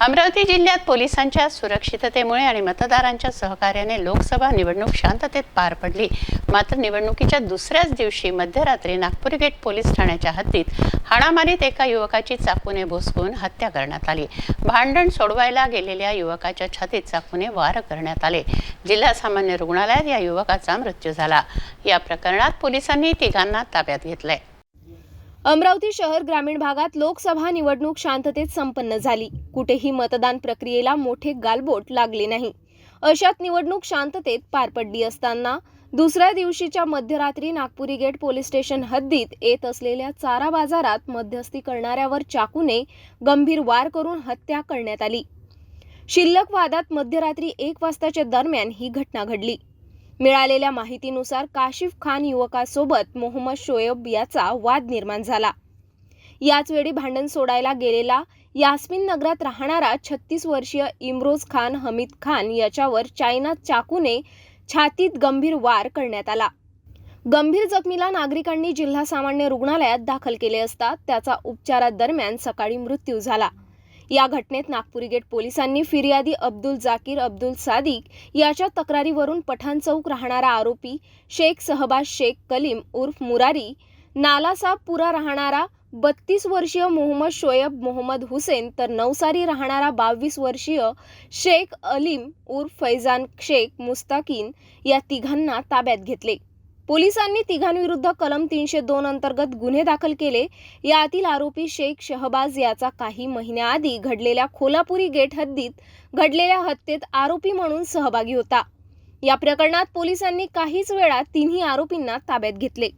अमरावती जिल्ह्यात पोलिसांच्या सुरक्षिततेमुळे आणि मतदारांच्या सहकार्याने लोकसभा निवडणूक शांततेत पार पडली. मात्र निवडणुकीच्या दुसऱ्याच दिवशी मध्यरात्री नागपूर गेट पोलीस ठाण्याच्या हद्दीत हाणामारीत एका युवकाची चाकूने भोसकून हत्या करण्यात आली. भांडण सोडवायला गेलेल्या युवकाच्या छातीत चाकूने वार करण्यात आले. जिल्हा सामान्य रुग्णालयात या युवकाचा मृत्यू झाला. या प्रकरणात पोलिसांनी तिघांना ताब्यात घेतलंय. अमरावती शहर ग्रामीण भागात लोकसभा निवडणूक शांततेत संपन्न झाली. कुठेही मतदान प्रक्रियेला मोठे गालबोट लागले नाही. अशात निवडणूक शांततेत पार पडली असताना दुसऱ्या दिवशीच्या मध्यरात्री नागपुरी गेट पोलीस स्टेशन हद्दीत येत असलेल्या चारा बाजारात मध्यस्थी करणाऱ्यावर चाकूने गंभीर वार करून हत्या करण्यात आली. शिल्लक वादात मध्यरात्री एक वाजताच्या दरम्यान ही घटना घडली. मिळालेल्या माहितीनुसार काशिफ खान युवकासोबत मोहम्मद शोएब याचा वाद निर्माण झाला. याच वेळी भांडण सोडायला गेलेला यास्मिन नगरात राहणारा छत्तीस वर्षीय इम्रोज खान हमीद खान याच्यावर चायना चाकूने छातीत गंभीर वार करण्यात आला. गंभीर जखमीला नागरिकांनी जिल्हा सामान्य रुग्णालयात दाखल केले असता त्याचा उपचारादरम्यान सकाळी मृत्यू झाला. या घटनेत नागपुरी गेट पोलिसांनी फिर्यादी अब्दुल जाकीर अब्दुल सादिक याच्या तक्रारीवरून पठाण चौक राहणारा आरोपी शेख सहबाज शेख कलीम उर्फ मुरारी नालासाबपुरा राहणारा बत्तीस वर्षीय मोहम्मद शोएब मोहम्मद हुसेन तर नवसारी राहणारा बावीस वर्षीय शेख अलीम उर्फ फैजान शेख मुस्ताकीन या तिघांना ताब्यात घेतले. पोलिसांनी तिघांविरुद्ध कलम तीनशे दोन अंतर्गत गुन्हे दाखल केले. यातील आरोपी शेख शहबाज याचा काही महिन्याआधी घडलेल्या खोलापुरी गेट हद्दीत घडलेल्या हत्येत आरोपी म्हणून सहभागी होता. या प्रकरणात पोलिसांनी काहीच वेळात तिन्ही आरोपींना ताब्यात घेतले.